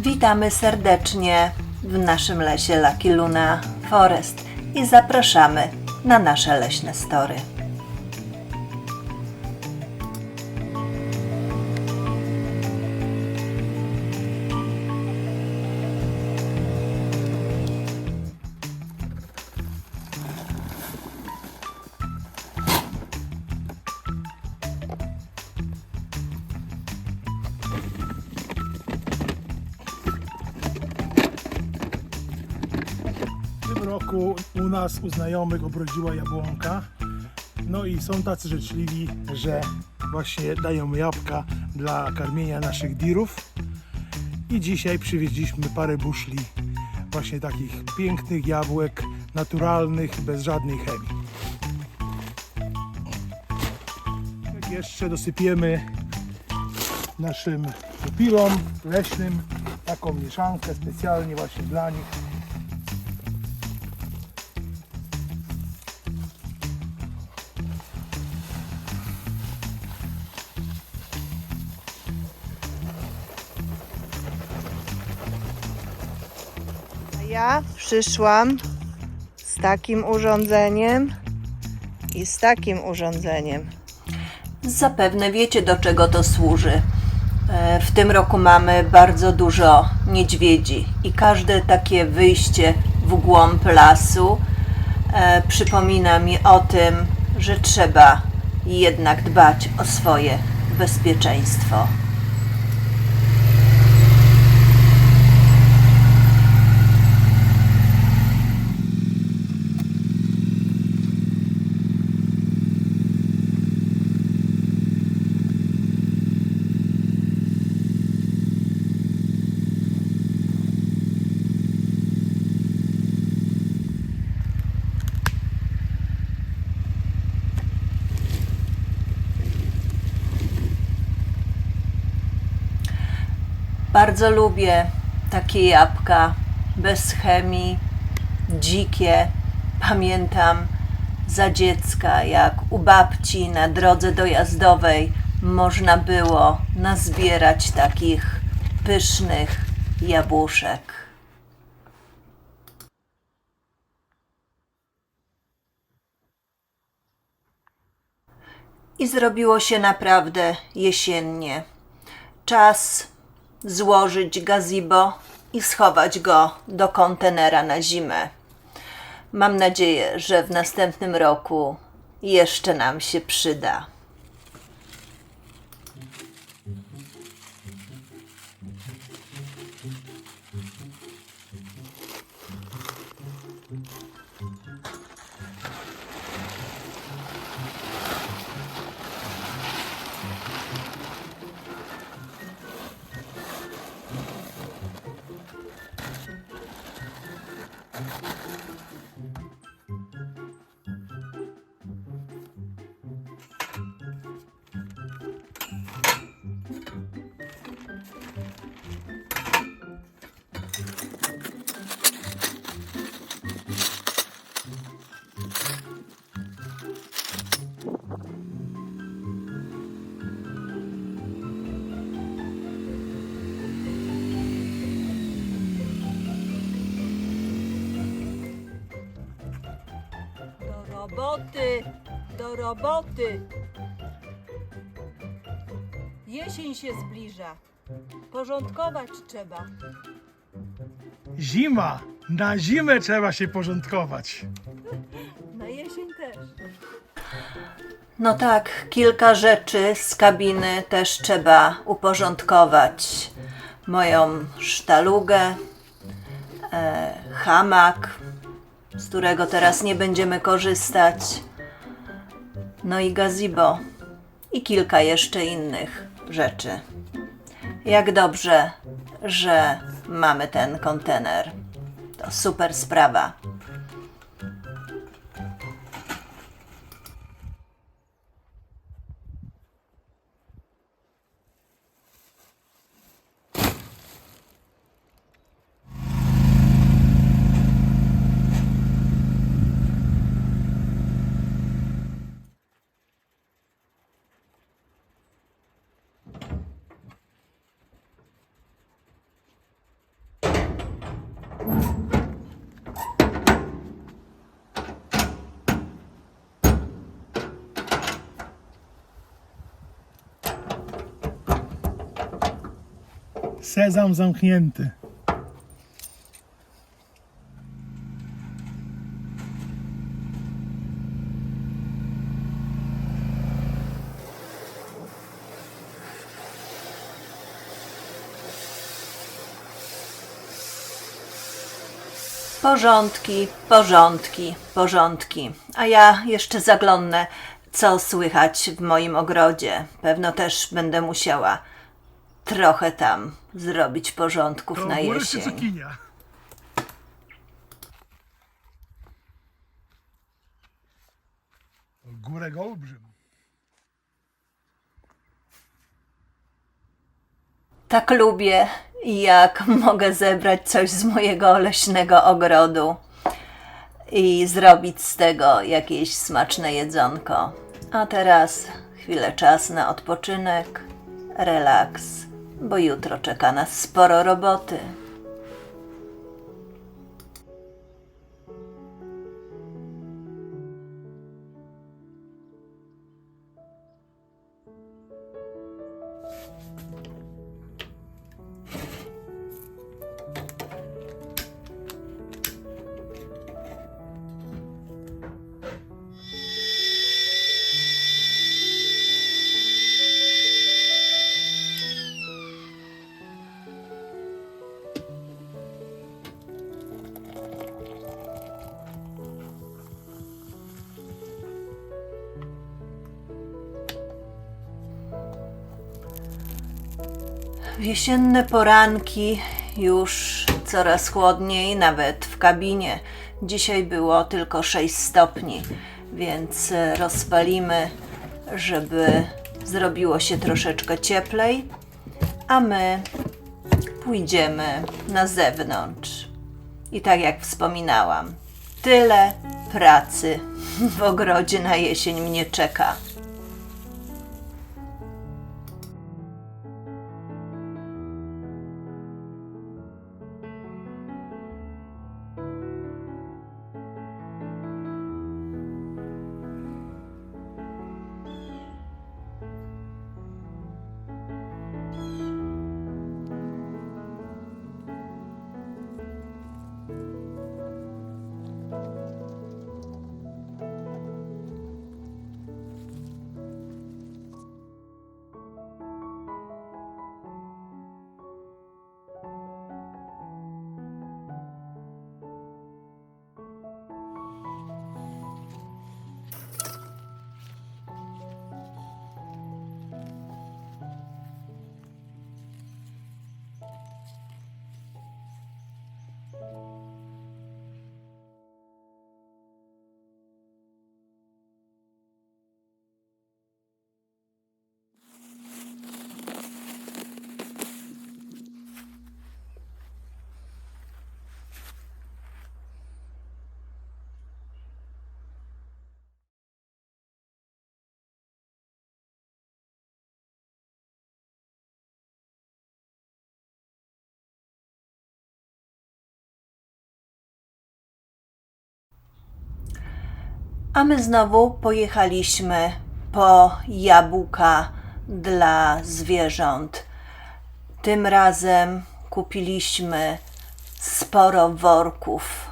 Witamy serdecznie w naszym lesie Lucky Luna Forest i zapraszamy na nasze leśne story. Nas u znajomych obrodziła jabłonka. No i są tacy życzliwi, że właśnie dają jabłka dla karmienia naszych dirów. I dzisiaj przywieźliśmy parę buszli właśnie takich pięknych jabłek, naturalnych, bez żadnej chemii. Jak jeszcze dosypiemy naszym pupilom leśnym taką mieszankę specjalnie właśnie dla nich. Ja przyszłam z takim urządzeniem i z takim urządzeniem. Zapewne wiecie, do czego to służy. E, W tym roku mamy bardzo dużo niedźwiedzi i każde takie wyjście w głąb lasu e, przypomina mi o tym, że trzeba jednak dbać o swoje bezpieczeństwo. Bardzo lubię takie jabłka bez chemii, dzikie. Pamiętam za dziecka, jak u babci na drodze dojazdowej można było nazbierać takich pysznych jabłuszek. I zrobiło się naprawdę jesiennie. Czas złożyć gazebo i schować go do kontenera na zimę. Mam nadzieję, że w następnym roku jeszcze nam się przyda. Roboty. Jesień się zbliża. Porządkować trzeba. Zima! Na zimę trzeba się porządkować. Na jesień też. No tak, kilka rzeczy z kabiny też trzeba uporządkować. Moją sztalugę, e, hamak, z którego teraz nie będziemy korzystać. No i gazebo i kilka jeszcze innych rzeczy. Jak dobrze, że mamy ten kontener. To super sprawa. Sezam zamknięty. Porządki, porządki, porządki. A ja jeszcze zaglądnę, co słychać w moim ogrodzie. Pewno też będę musiała trochę tam zrobić porządków na jesień. cukinia? Górek olbrzym. Tak lubię, jak mogę zebrać coś z mojego leśnego ogrodu i zrobić z tego jakieś smaczne jedzonko. A teraz chwilę czas na odpoczynek, relaks, bo jutro czeka nas sporo roboty. Jesienne poranki, już coraz chłodniej, nawet w kabinie. Dzisiaj było tylko 6 stopni, więc e, rozpalimy, żeby zrobiło się troszeczkę cieplej, a my pójdziemy na zewnątrz. I tak jak wspominałam, tyle pracy w ogrodzie na jesień mnie czeka. A my znowu pojechaliśmy po jabłka dla zwierząt. Tym razem kupiliśmy sporo worków.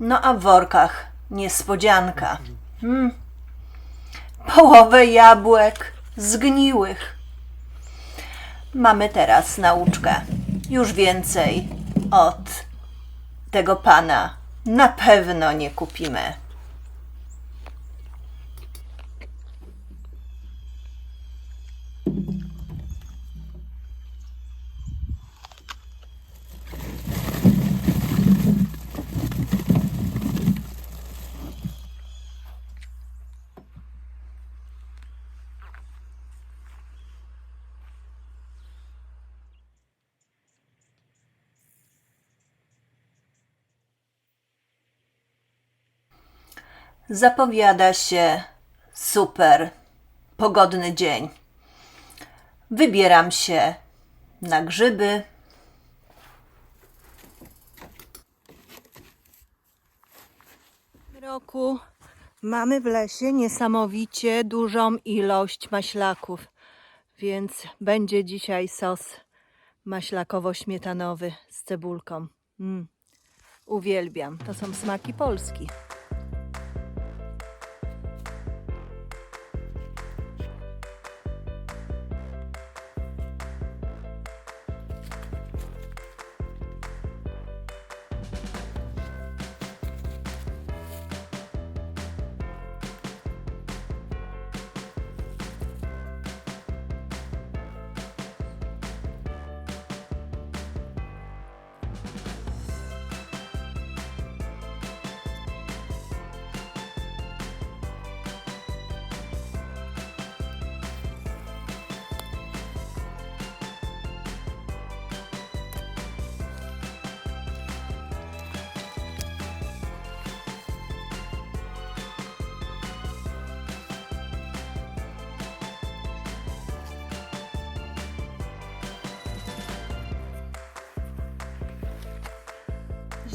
No a w workach niespodzianka. Hmm. Połowę jabłek zgniłych. Mamy teraz nauczkę. Już więcej od tego pana na pewno nie kupimy. Zapowiada się super pogodny dzień. Wybieram się na grzyby. Roku mamy w lesie niesamowicie dużą ilość maślaków, więc będzie dzisiaj sos maślakowo-śmietanowy z cebulką. Mm. Uwielbiam. To są smaki Polski.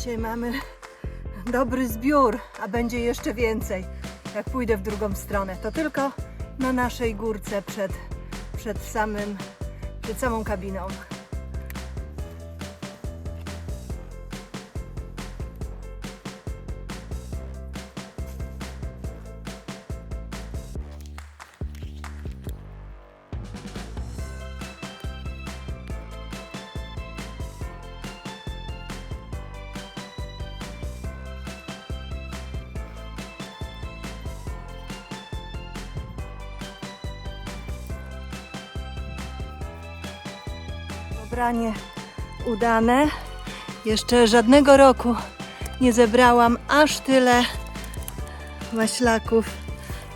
Dzisiaj mamy dobry zbiór, a będzie jeszcze więcej, jak pójdę w drugą stronę. To tylko na naszej górce przed, przed, samym, przed samą kabiną. Ubranie udane. Jeszcze żadnego roku nie zebrałam aż tyle maślaków,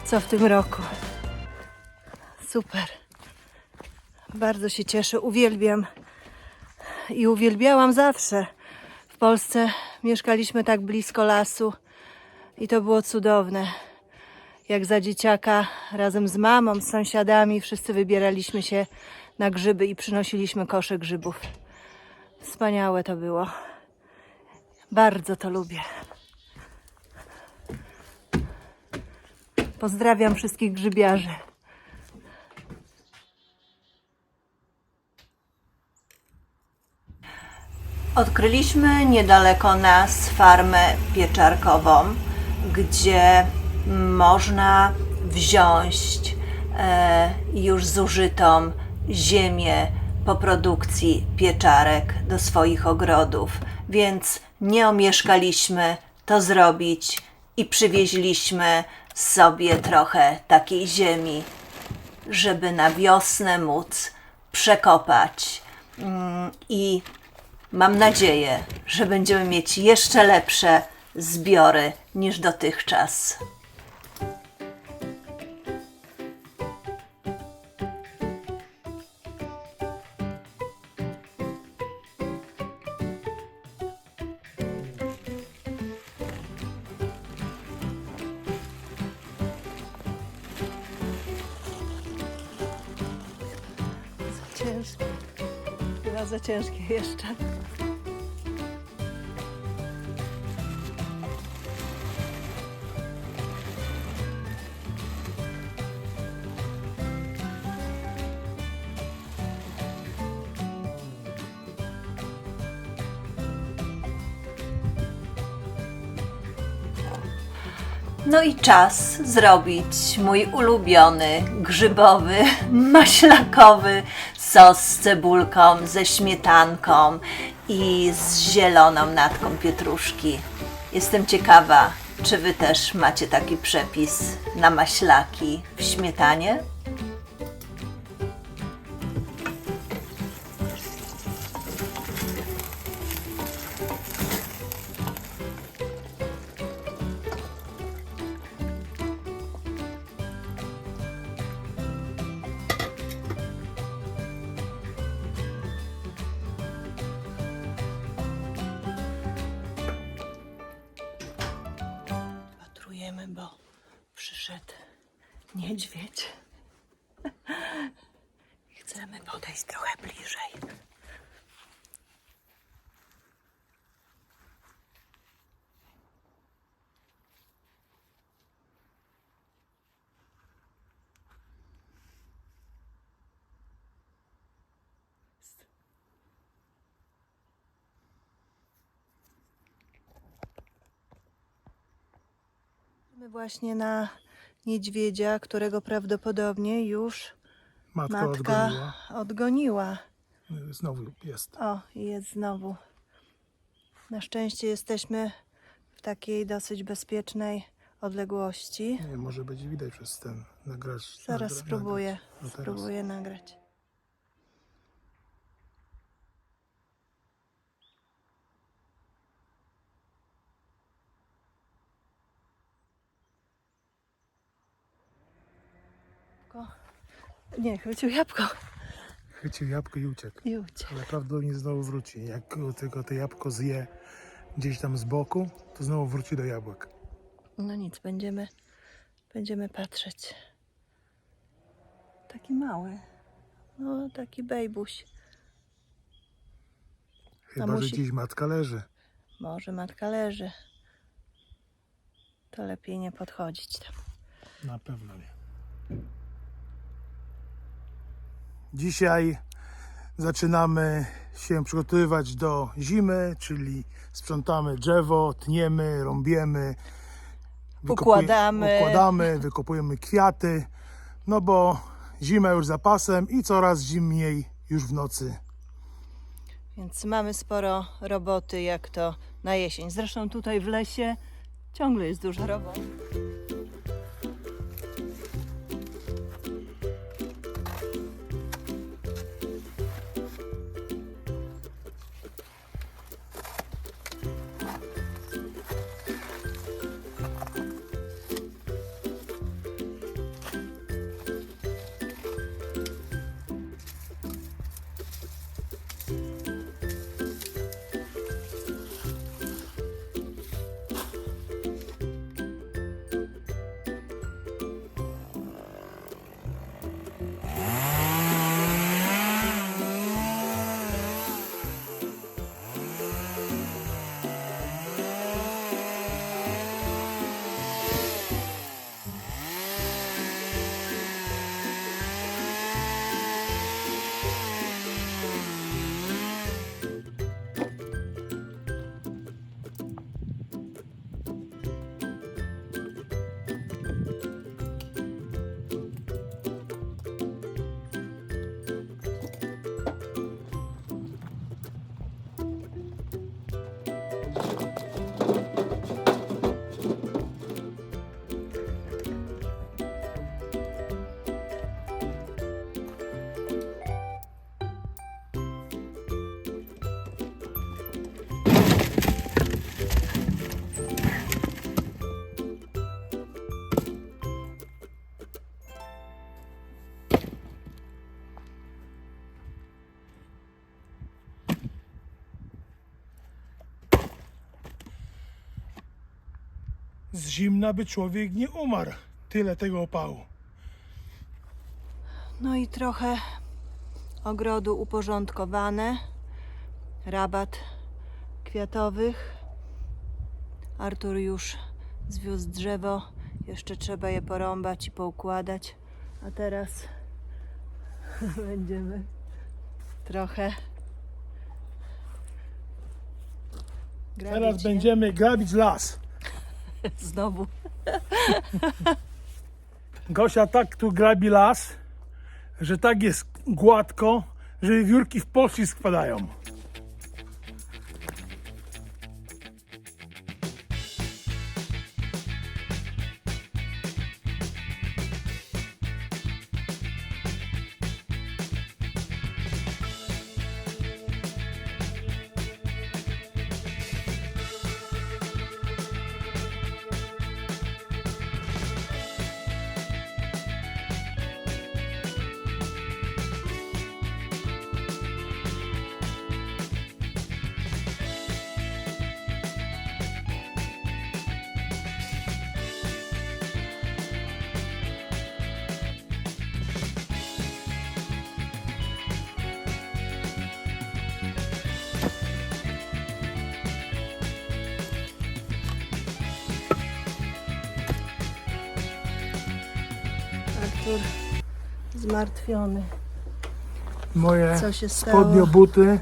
co w tym roku. Super. Bardzo się cieszę, uwielbiam i uwielbiałam zawsze. W Polsce mieszkaliśmy tak blisko lasu i to było cudowne. Jak za dzieciaka razem z mamą, z sąsiadami wszyscy wybieraliśmy się na grzyby i przynosiliśmy kosze grzybów. Wspaniałe to było. Bardzo to lubię. Pozdrawiam wszystkich grzybiarzy. Odkryliśmy niedaleko nas farmę pieczarkową, gdzie można wziąć e, już zużytą ziemię po produkcji pieczarek do swoich ogrodów, więc nie omieszkaliśmy to zrobić i przywieźliśmy sobie trochę takiej ziemi, żeby na wiosnę móc przekopać. Mm, I mam nadzieję, że będziemy mieć jeszcze lepsze zbiory niż dotychczas. Ciężkie. Chyba za ciężkie jeszcze. No i czas zrobić mój ulubiony grzybowy, maślakowy sos z cebulką, ze śmietanką i z zieloną natką pietruszki. Jestem ciekawa, czy Wy też macie taki przepis na maślaki w śmietanie? Właśnie na niedźwiedzia, którego prawdopodobnie już Matka, matka odgoniła. odgoniła. Znowu jest. O, jest znowu. Na szczęście jesteśmy w takiej dosyć bezpiecznej odległości. Nie, może będzie widać przez ten nagrać. Zaraz nagra- spróbuję. nagrać. No. Spróbuję nagrać. Jabłko. Nie, chwycił jabłko Chwycił jabłko i uciekł. i uciekł. Ale prawdopodobnie znowu wróci. Jak go tylko to jabłko zje gdzieś tam z boku, to znowu wróci do jabłek. No nic, będziemy, będziemy patrzeć. Taki mały. No, taki bejbuś. Chyba, musi- że gdzieś matka leży. Może matka leży. To lepiej nie podchodzić tam. Na pewno nie. Dzisiaj zaczynamy się przygotowywać do zimy, czyli sprzątamy drzewo, tniemy, rąbiemy, Układamy. układamy, wykopujemy kwiaty, no bo zima już za pasem i coraz zimniej już w nocy. Więc mamy sporo roboty, jak to na jesień. Zresztą tutaj w lesie ciągle jest dużo roboty. Zimna by człowiek nie umarł. Tyle tego opału. No i trochę ogrodu uporządkowane. Rabat kwiatowych. Artur już zwiózł drzewo. Jeszcze trzeba je porąbać i poukładać. A teraz będziemy trochę. grabić Teraz je. będziemy grabić las. Znowu. Gosia tak tu grabi las, że tak jest gładko, że wiórki w poślizg wpadają. Artur zmartwiony. Moje Co się stało? spodnio, buty.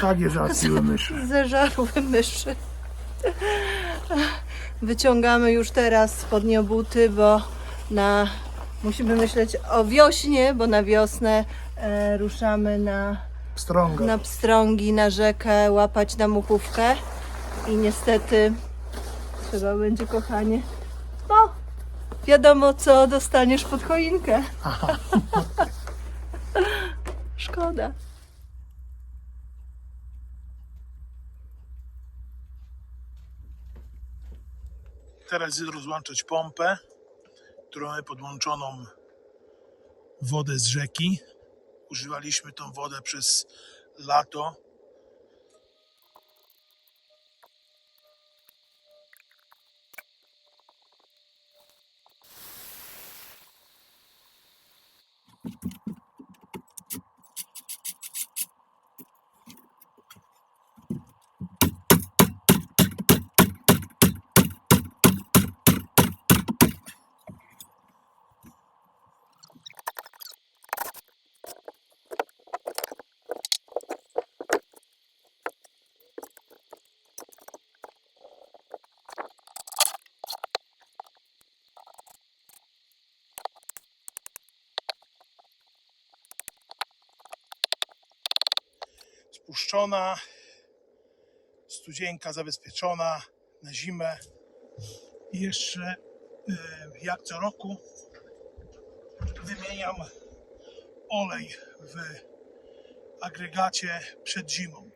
Tak je załatwiły myszy. Zeżarły myszy. Wyciągamy już teraz spodnie buty, bo na, musimy myśleć o wiośnie, bo na wiosnę e, ruszamy na, Strąga. na pstrągi, na rzekę, łapać na muchówkę i niestety trzeba będzie, kochanie, no wiadomo co dostaniesz pod choinkę. Szkoda. Teraz jest rozłączać pompę, którą mamy podłączoną wodę z rzeki. Używaliśmy tą wodę przez lato. Spuszczona, studzienka zabezpieczona na zimę. I jeszcze e, jak co roku wymieniam olej w agregacie przed zimą.